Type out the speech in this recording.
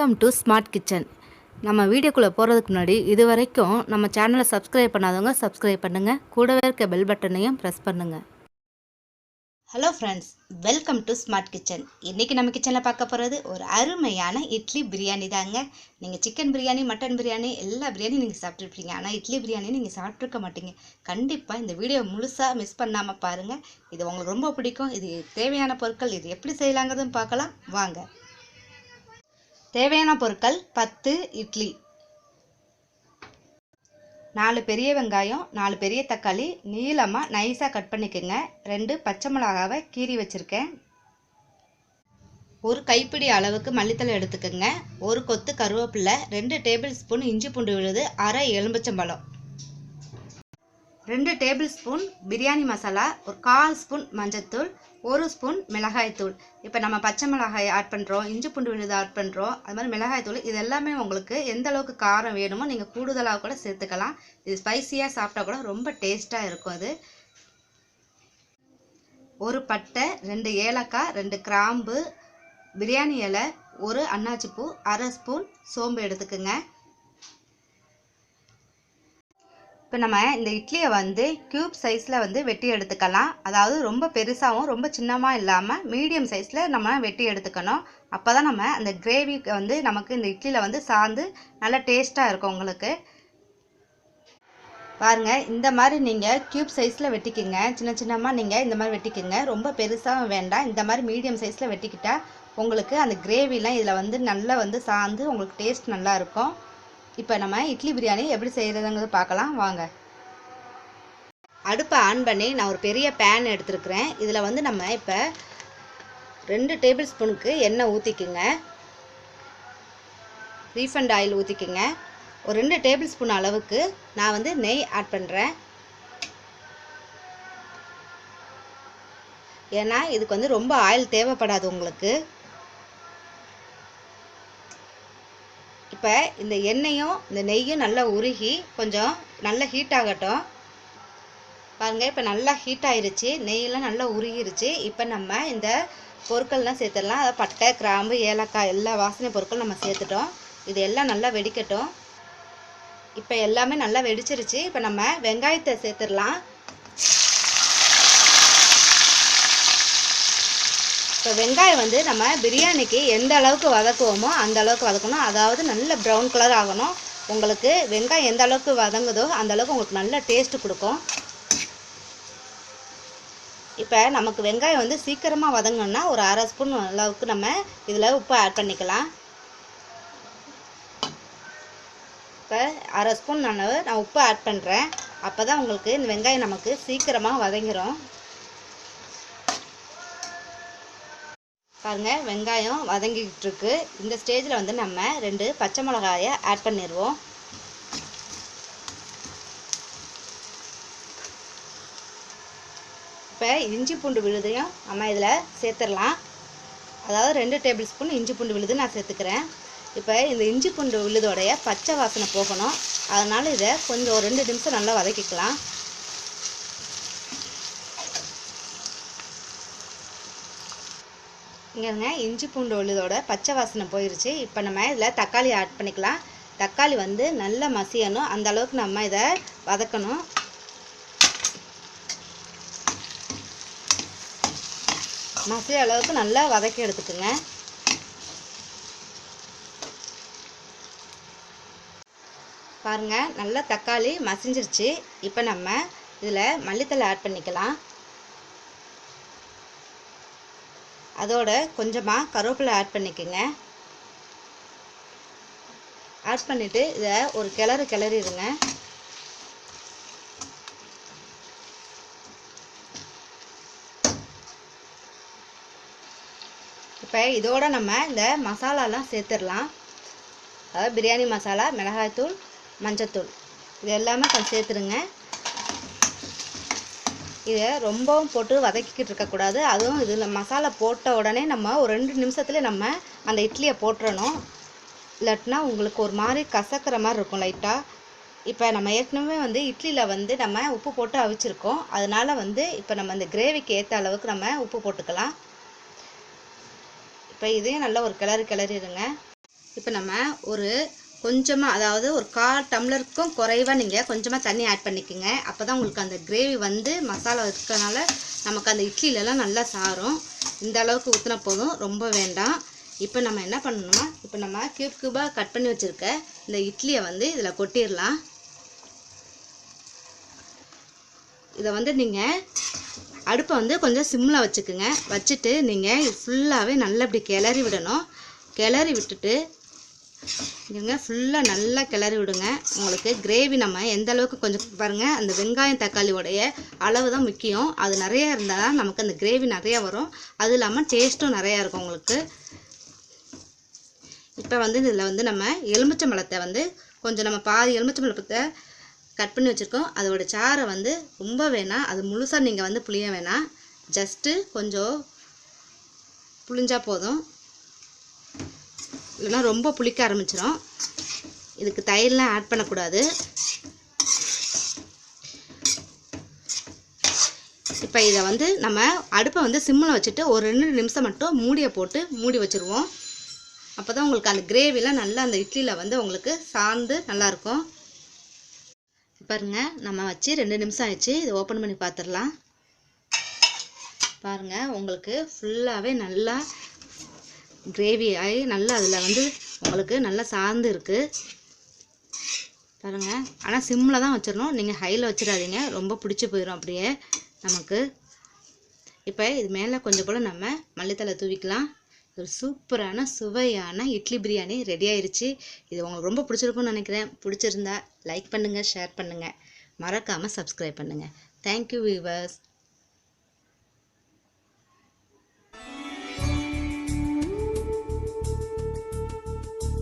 Welcome to smart kitchen நம்ம வீடியோக்குள்ளே போகிறதுக்கு முன்னாடி இது வரைக்கும் நம்ம சேனலை சப்ஸ்கிரைப் பண்ணாதவங்க சப்ஸ்கிரைப் பண்ணுங்கள் கூடவே இருக்க பெல் பட்டனையும் ப்ரெஸ் பண்ணுங்கள் hello friends welcome to smart kitchen இன்றைக்கி நம்ம கிச்சனில் பார்க்க போகிறது ஒரு அருமையான இட்லி பிரியாணி தாங்க. நீங்கள் சிக்கன் பிரியாணி மட்டன் பிரியாணி எல்லா பிரியாணியும் நீங்கள் சாப்பிட்ருப்பீங்க ஆனால் இட்லி பிரியாணி நீங்கள் சாப்பிட்ருக்க மாட்டீங்க. கண்டிப்பாக இந்த வீடியோ முழுசாக மிஸ் பண்ணாமல் பாருங்கள் இது உங்களுக்கு ரொம்ப பிடிக்கும். இது தேவையான பொருட்கள் இது எப்படி செய்யலாங்கிறதும் பார்க்கலாம். வாங்க. தேவையான பொருட்கள் பத்து இட்லி. நாலு பெரிய வெங்காயம் நாலு பெரிய தக்காளி நீளமாக நைஸாக கட் பண்ணிக்கோங்க. ரெண்டு பச்சை மிளகாவை கீறி வச்சுருக்கேன். ஒரு கைப்பிடி அளவுக்கு மல்லித்தலை எடுத்துக்கோங்க. ஒரு கொத்து கருவேப்பிலை ரெண்டு டேபிள் ஸ்பூன் இஞ்சி பூண்டு விழுது அரை எலும்பச்சம்பழம். ரெண்டு டேபிள் ஸ்பூன் பிரியாணி மசாலா ஒரு கால் ஸ்பூன் மஞ்சத்தூள் ஒரு ஸ்பூன் மிளகாய்த்தூள். இப்போ நம்ம பச்சை மிளகாய் ஆட் பண்ணுறோம் இஞ்சி பூண்டு விழுது ஆட் பண்ணுறோம் அது மாதிரி மிளகாய்த்தூள் இது எல்லாமே உங்களுக்கு எந்த அளவுக்கு காரம் வேணுமோ நீங்கள் கூடுதலாக கூட சேர்த்துக்கலாம். இது ஸ்பைசியாக சாப்பிட்டா கூட ரொம்ப டேஸ்ட்டாக இருக்கும் அது. ஒரு பட்டை ரெண்டு ஏலக்காய் ரெண்டு கிராம்பு பிரியாணி இலை ஒரு அன்னாச்சிப்பூ அரை ஸ்பூன் சோம்பு எடுத்துக்கோங்க. இப்போ நம்ம இந்த இட்லியை வந்து க்யூப் சைஸில் வந்து வெட்டி எடுத்துக்கலாம். அதாவது ரொம்ப பெருசாகவும் ரொம்ப சின்னமாக இல்லாமல் மீடியம் சைஸில் நம்ம வெட்டி எடுத்துக்கணும். அப்போ தான் நம்ம அந்த கிரேவி வந்து நமக்கு இந்த இட்லியில் வந்து சார்ந்து நல்லா டேஸ்ட்டாக இருக்கும் உங்களுக்கு. பாருங்கள் இந்த மாதிரி நீங்கள் க்யூப் சைஸில் வெட்டிக்கிங்க. சின்ன சின்னமாக நீங்கள் இந்த மாதிரி வெட்டிக்கிங்க. ரொம்ப பெருசாகவும் வேண்டாம். இந்த மாதிரி மீடியம் சைஸில் வெட்டிக்கிட்டால் உங்களுக்கு அந்த கிரேவிலாம் இதில் வந்து நல்லா வந்து சார்ந்து உங்களுக்கு டேஸ்ட் நல்லாயிருக்கும் இப்போ நம்ம இட்லி பிரியாணி எப்படி செய்கிறதுங்கிறது பார்க்கலாம் வாங்க. அடுப்பை ஆன் பண்ணி நான் ஒரு பெரிய பேன் எடுத்துருக்குறேன். இதில் வந்து நம்ம இப்போ ரெண்டு டேபிள் ஸ்பூனுக்கு எண்ணெய் ஊற்றிக்குங்க ரீஃபண்ட் ஆயில் ஊற்றிக்குங்க ஒரு ரெண்டு டேபிள் ஸ்பூன் அளவுக்கு நான் வந்து நெய் ஆட் பண்ணுறேன் ஏன்னா இதுக்கு வந்து ரொம்ப ஆயில் தேவைப்படாது உங்களுக்கு. இப்போ இந்த எண்ணெயும் இந்த நெய்யும் நல்லா உருகி கொஞ்சம் நல்லா ஹீட் ஆகட்டும். பாருங்கள் இப்போ நல்லா ஹீட் ஆயிருச்சு. நெய்யெல்லாம் நல்லா உருகிருச்சு. இப்போ நம்ம இந்த பொருட்கள்லாம் சேர்த்துடலாம். அதாவது பட்டை கிராம்பு ஏலக்காய் எல்லா வாசனை பொருட்களும் நம்ம சேர்த்துட்டோம். இது எல்லாம் நல்லா வெடிக்கட்டும். இப்போ எல்லாமே நல்லா வெடிச்சிருச்சு. இப்போ நம்ம வெங்காயத்தை சேர்த்துடலாம். இப்போ வெங்காயம் வந்து நம்ம பிரியாணிக்கு எந்த அளவுக்கு வதக்குவோமோ அந்த அளவுக்கு வதக்கணும். அதாவது நல்ல ப்ரௌன் கலர் ஆகணும். உங்களுக்கு வெங்காயம் எந்த அளவுக்கு வதங்குதோ அந்த அளவுக்கு உங்களுக்கு நல்ல டேஸ்ட்டு கொடுக்கும். இப்போ நமக்கு வெங்காயம் வந்து சீக்கிரமாக வதங்கணும்னா ஒரு அரை ஸ்பூன் அளவுக்கு நம்ம இதில் உப்பு ஆட் பண்ணிக்கலாம். இப்போ அரை ஸ்பூன் அளவு நான் உப்பு ஆட் பண்ணுறேன் அப்போ தான் உங்களுக்கு இந்த வெங்காயம் நமக்கு சீக்கிரமாக வதங்கிடும் பாருங்கள் வெங்காயம் வதங்கிக்கிட்டு இருக்கு இந்த ஸ்டேஜில் வந்து நம்ம ரெண்டு பச்சை மிளகாயை ஆட் பண்ணிடுவோம் இப்போ இஞ்சி பூண்டு விழுதையும் நம்ம இதில் சேர்த்துடலாம். அதாவது ரெண்டு டேபிள் ஸ்பூன் இஞ்சி பூண்டு விழுது நான் சேர்த்துக்கிறேன். இப்போ இந்த இஞ்சி பூண்டு விழுதோடைய பச்சை வாசனை போகணும். அதனால் இதை கொஞ்சம் ஒரு ரெண்டு நிமிஷம் நல்லா வதக்கிக்கலாம். இங்கேங்க இஞ்சி பூண்டு உள்ளதோட பச்சை வாசனை போயிருச்சு. இப்போ நம்ம இதில் தக்காளி ஆட் பண்ணிக்கலாம். தக்காளி வந்து நல்லா மசியணும். அந்த அளவுக்கு நம்ம இதை வதக்கணும். மசிய அளவுக்கு நல்லா வதக்கி எடுத்துக்கோங்க. பாருங்கள் நல்லா தக்காளி மசிஞ்சிருச்சு. இப்போ நம்ம இதில் மல்லித்தலை ஆட் பண்ணிக்கலாம். அதோட கொஞ்சமாக கருவேப்பிலை ஆட் பண்ணிக்கோங்க. ஆட் பண்ணிவிட்டு இதை ஒரு கிளறு கிளறிடுங்க. இப்போ இதோட நம்ம இந்த மசாலாலாம் சேர்த்துடலாம். அதாவது பிரியாணி மசாலா மிளகாய்த்தூள் மஞ்சத்தூள். இது எல்லாமே கொஞ்சம் சேர்த்துருங்க இதை ரொம்பவும் போட்டு வதக்கிக்கிட்டு இருக்கக்கூடாது அதுவும் இதில் மசாலா போட்ட உடனே நம்ம ஒரு ரெண்டு நிமிஷத்துல நம்ம அந்த இட்லியை போட்டுறணும். இல்லாட்டினா உங்களுக்கு ஒரு மாதிரி கசக்கிற மாதிரி இருக்கும் லைட்டாக இப்போ நம்ம ஏற்கனவே வந்து இட்லியில் வந்து நம்ம உப்பு போட்டு அவிச்சிருக்கோம். அதனால் வந்து இப்போ நம்ம இந்த கிரேவிக்கு ஏற்ற அளவுக்கு நம்ம உப்பு போட்டுக்கலாம். இப்போ இதையும் நல்லா ஒரு கிளறு கிளறிடுங்க. இப்போ நம்ம ஒரு கொஞ்சமாக அதாவது ஒரு கால் டம்ளருக்கும் குறைவாக நீங்கள் கொஞ்சமாக தண்ணி ஆட் பண்ணிக்கோங்க. அப்போ தான் உங்களுக்கு அந்த கிரேவி வந்து மசாலா இருக்கிறனால நமக்கு அந்த இட்லிலலாம் நல்லா சாரும். இந்த அளவுக்கு ஊற்றினா போதும். ரொம்ப வேண்டாம். இப்போ நம்ம என்ன பண்ணணும்னா இப்போ நம்ம க்யூப் க்யூபாக கட் பண்ணி வச்சுருக்க இந்த இட்லியை வந்து இதில் கொட்டிடலாம். இதை வந்து நீங்கள் அடுப்பை வந்து கொஞ்சம் சிம்மில் வச்சுக்கோங்க. வச்சுட்டு நீங்கள் ஃபுல்லாகவே நல்லா இப்படி கிளறி விடணும். கிளறி விட்டுட்டு இங்க ஃபுல்லாக நல்லா கிளறி விடுங்க. உங்களுக்கு கிரேவி நம்ம எந்த அளவுக்கு கொஞ்சம் பாருங்கள் அந்த வெங்காயம் தக்காளியோடைய அளவு தான் முக்கியம். அது நிறையா இருந்தால் தான் நமக்கு அந்த கிரேவி நிறையா வரும். அது இல்லாமல் டேஸ்ட்டும் நிறையா இருக்கும் உங்களுக்கு. இப்போ வந்து இதில் வந்து நம்ம எலுமிச்சம்பழத்தை வந்து கொஞ்சம் நம்ம பாதி எலுமிச்சம்பழத்தை கட் பண்ணி வச்சுருக்கோம். அதோட சாரை வந்து ரொம்ப வேணாம். அது முழுசாக நீங்கள் வந்து புளிய வேணாம். ஜஸ்ட்டு கொஞ்சம் புளிஞ்சால் போதும். இல்லைன்னா ரொம்ப புளிக்க ஆரம்பிச்சிடும் இதுக்கு தயிர்லாம் ஆட் பண்ணக்கூடாது. இப்போ இதை வந்து நம்ம அடுப்பை வந்து சிம்மில் வச்சுட்டு ஒரு ரெண்டு நிமிஷம் மட்டும் மூடியை போட்டு மூடி வச்சுருவோம். அப்போ தான் உங்களுக்கு அந்த கிரேவிலாம் நல்லா அந்த இட்லியில் வந்து உங்களுக்கு சார்ந்து நல்லாயிருக்கும் பாருங்க நம்ம வச்சு ரெண்டு நிமிஷம் ஆயிடுச்சு. இதை ஓப்பன் பண்ணி பார்த்துடலாம் பாருங்கள் உங்களுக்கு ஃபுல்லாகவே நல்லா கிரேவி ஆகி நல்லா அதில் வந்து உங்களுக்கு நல்லா சார்ந்து இருக்குது பாருங்கள் ஆனால் சிம்மில் தான் வச்சிடணும். நீங்கள் ஹையில் வச்சிடாதீங்க. ரொம்ப பிடிச்சி போயிடும் அப்படியே நமக்கு. இப்போ இது மேலே கொஞ்சம் கூட நம்ம மல்லித்தலை தூவிக்கலாம். ஒரு சூப்பரான சுவையான இட்லி பிரியாணி ரெடி ஆயிடுச்சு இது உங்களுக்கு ரொம்ப பிடிச்சிருக்கும்னு நினைக்கிறேன். பிடிச்சிருந்தா லைக் பண்ணுங்கள் ஷேர் பண்ணுங்கள் மறக்காமல் சப்ஸ்கிரைப் பண்ணுங்கள் தேங்க்யூ வீவர்ஸ்